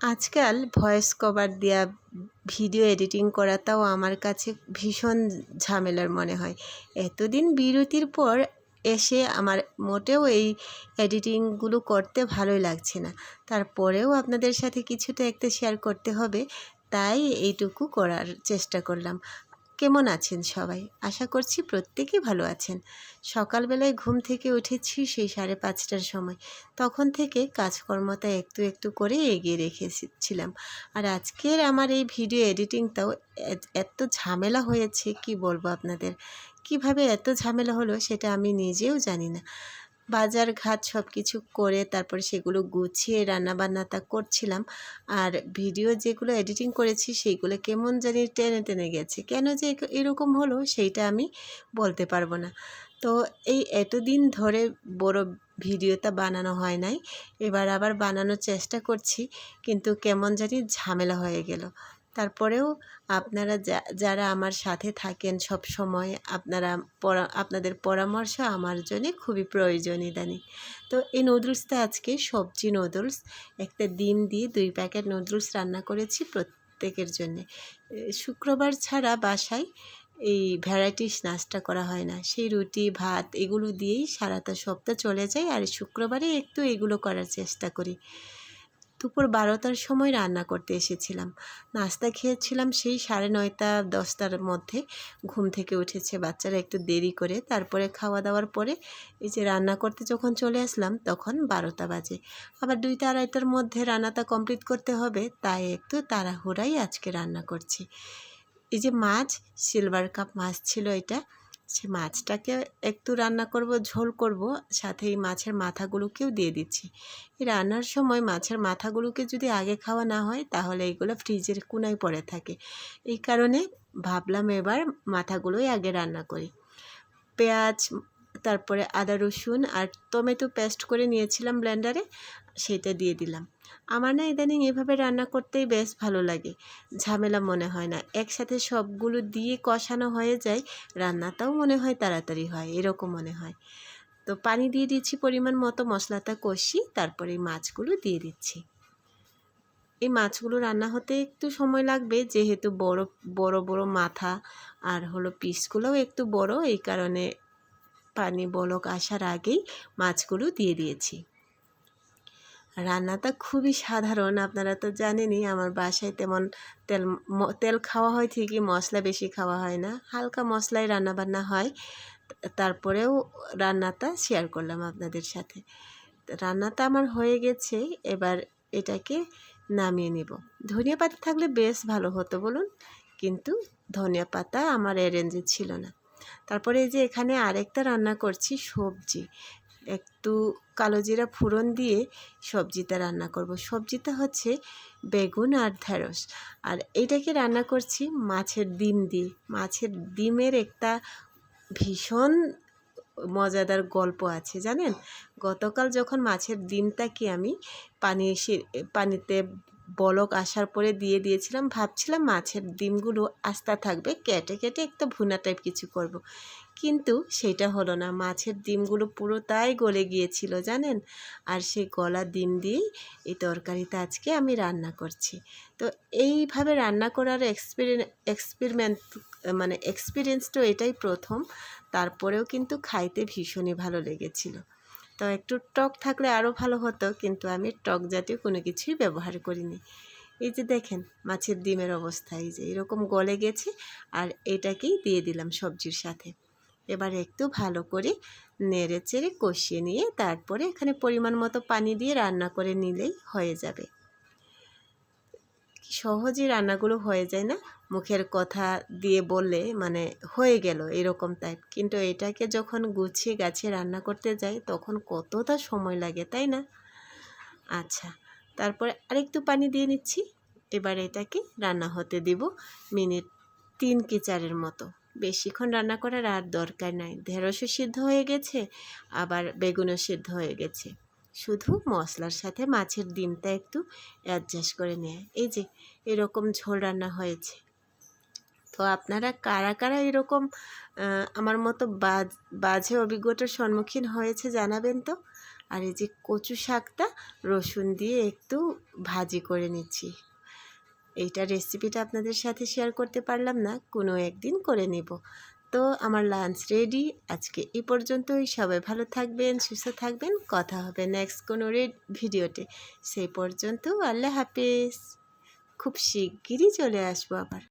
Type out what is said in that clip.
আজকাল voice cover দেওয়া video editing করাটাও আমার কাছে ভীষণ ঝামেলার মনে হয়। এতদিন বিরতির পর এসে আমার মোটেও এই এডিটিংগুলো করতে ভালোই লাগছে না। তারপরেও আপনাদের সাথে কিছুটা একটা শেয়ার করতে হবে, তাই এইটুকু করার চেষ্টা করলাম। কেমন আছেন সবাই? আশা করছি প্রত্যেকেই ভালো আছেন। সকালবেলায় ঘুম থেকে উঠেছি সেই সাড়ে পাঁচটার সময়। তখন থেকে কাজকর্মটা একটু একটু করে এগিয়ে রেখেছিলাম। আর আজকের আমার এই ভিডিও এডিটিংটাও এত ঝামেলা হয়েছে, কি বলব আপনাদের? কীভাবে এত ঝামেলা হলো সেটা আমি নিজেও জানি না। বাজার ঘাট সব কিছু করে তারপরে সেগুলো গুছিয়ে রান্নাবান্নাটা করছিলাম। আর ভিডিও যেগুলো এডিটিং করেছি সেইগুলো কেমন জানি টেনে টেনে গেছে। কেন যে এরকম হলো সেইটা আমি বলতে পারব না। তো এই এতদিন ধরে বড় ভিডিওটা বানানো হয় নাই। এবার আবার বানানোর চেষ্টা করছি, কিন্তু কেমন জানি ঝামেলা হয়ে গেল। তারপরেও আপনারা যারা আমার সাথে থাকেন সব সময় আপনারা আপনাদের পরামর্শ আমার জন্য খুবই প্রয়োজন ইদানিং তো এই নুডলসটা আজকে সবজি নুডলস একটা ডিম দিয়ে দুই প্যাকেট নুডলস রান্না করেছি প্রত্যেকের জন্যে। শুক্রবার ছাড়া বাসায় এই ভ্যারাইটিস নাস্তা করা হয় না। সেই রুটি, ভাত এগুলো দিয়েই সারাটা সপ্তাহ চলে যায় আর শুক্রবারে একটু এগুলো করার চেষ্টা করি। দুপুর বারোটার সময় রান্না করতে এসেছিলাম। নাস্তা খেয়েছিলাম সেই সাড়ে নয়টা, দশটার মধ্যে। ঘুম থেকে উঠেছে বাচ্চারা একটু দেরি করে। তারপরে খাওয়া দাওয়ার পরে এই যে রান্না করতে যখন চলে আসলাম, তখন বারোটা বাজে। আবার দুইটা আড়াইটার মধ্যে রান্নাটা কমপ্লিট করতে হবে, তাই একটু তাড়াহুড়াই আজকে রান্না করছি। এই যে মাছ সিলভার কাপ মাছ ছিল এটা সে মাছটাকে একটু রান্না করব, ঝোল করব, সাথে এই মাছের মাথাগুলোকেও দিয়ে দিচ্ছি। এই রান্নার সময় মাছের মাথাগুলোকে যদি আগে খাওয়া না হয়, তাহলে এইগুলো ফ্রিজের কোনায় পড়ে থাকে। এই কারণে ভাবলাম এবার মাথাগুলোই আগে রান্না করি। পেঁয়াজ তারপরে আদা রসুন আর টমেটো পেস্ট করে নিয়েছিলাম ব্লেন্ডারে, সেটা দিয়ে দিলাম। আমার না ইদানিং এভাবে রান্না করতেই বেশ ভালো লাগে, ঝামেলা মনে হয় না। একসাথে সবগুলো দিয়ে কষানো হয়ে যায়, রান্নাটাও মনে হয় তাড়াতাড়ি হয়, এরকম মনে হয়। তো পানি দিয়ে দিচ্ছি পরিমাণ মতো, মশলাটা কষি, তারপরে মাছগুলো দিয়ে দিচ্ছি। এই মাছগুলো রান্না হতে একটু সময় লাগবে, যেহেতু বড় বড় বড় মাথা আর হলো পিসগুলোও একটু বড়, এই কারণে পানি বলক আসার আগেই মাছগুলো দিয়ে দিয়েছি। রান্নাটা খুবই সাধারণ, আপনারা তো জানেনই আমার বাসায় তেমন তেল তেল খাওয়া হয় ঠিকই, মশলা বেশি খাওয়া হয় না। হালকা মশলায় রান্নাবান্না হয়। তারপরেও রান্নাটা শেয়ার করলাম আপনাদের সাথে। রান্নাটা আমার হয়ে গেছে, এবার এটাকে নামিয়ে নিব। ধনিয়া পাতা থাকলে বেশ ভালো হতো বলুন, কিন্তু ধনিয়া পাতা আমার অ্যারেঞ্জে ছিল না। তারপরে এই যে এখানে আরেকটা রান্না করছি, সবজি। একটু কালো জিরা ফোড়ন দিয়ে সবজিটা রান্না করব। সবজিটা হচ্ছে বেগুন আর ঢেঁড়স। আর এইটাকে রান্না করছি মাছের ডিম দিয়ে। মাছের ডিমের একটা ভীষণ মজাদার গল্প আছে, জানেন? গতকাল যখন মাছের ডিমটাকে আমি পানি পানিতে বলক আসার পরে দিয়ে দিয়েছিলাম। ভাবছিলাম মাছের ডিমগুলো আস্তা থাকবে, কেটে কেটে একটা ভুনা টাইপ কিছু করব। কিন্তু সেটা হলো না, মাছের ডিমগুলো পুরো তাই গলে গিয়েছিল জানেন? আর সেই গলা ডিম দিয়েই এই তরকারিটা আজকে আমি রান্না করছি। তো এইভাবে রান্না করার এক্সপিরিয়েন্স এক্সপেরিমেন্ট মানে এক্সপিরিয়েন্স তো এটাই প্রথম। তারপরেও কিন্তু খাইতে ভীষণই ভালো লেগেছিল। তো একটু টক থাকলে আরও ভালো হতো, কিন্তু আমি টক জাতীয় কোনো কিছুই ব্যবহার করিনি। এই যে দেখেন, মাছের ডিমের অবস্থা, এই যে এরকম গলে গেছে, আর এটাকেই দিয়ে দিলাম সবজির সাথে। এবার একটু ভালো করে নেড়ে চেড়ে কষিয়ে নিয়ে তারপরে এখানে পরিমাণ মতো পানি দিয়ে রান্না করে নিলেই হয়ে যাবে। সহজেই রান্নাগুলো হয়ে যায় না। মুখের কথা দিয়ে বললে মানে হয়ে গেল এরকম টাইপ কিন্তু এটাকে যখন গুছিয়ে গাছে রান্না করতে যাই, তখন কতটা সময় লাগে, তাই না? আচ্ছা তারপরে আরেকটু পানি দিয়ে নিচ্ছি। এবার এটাকে রান্না হতে দিব মিনিট তিন কি চারের মতো। বেশিক্ষণ রান্না করার আর দরকার নাই। ঢেঁড়সও সিদ্ধ হয়ে গেছে, আবার বেগুনও সিদ্ধ হয়ে গেছে। শুধু মশলার সাথে মাছের ডিমটা একটু অ্যাডজাস্ট করে নেয়। এই যে, এরকম ঝোল রান্না হয়েছে। তো আপনারা কারা কারা এরকম আমার মতো বাজ অভিজ্ঞতার সম্মুখীন হয়েছে জানাবেন তো? আর এই যে কচু শাকটা রসুন দিয়ে একটু ভাজি করে নিচ্ছি। এইটা রেসিপিটা আপনাদের সাথে শেয়ার করতে পারলাম না, কোনো একদিন করে নেব। তো আমার লাঞ্চ রেডি আজকে এ পর্যন্তই। সবাই ভালো থাকবেন, সুস্থ থাকবেন। কথা হবে নেক্সট কোনো ভিডিওতে সেই পর্যন্ত আল্লাহ হাফেজ। খুব শিগগিরই চলে আসব আবার।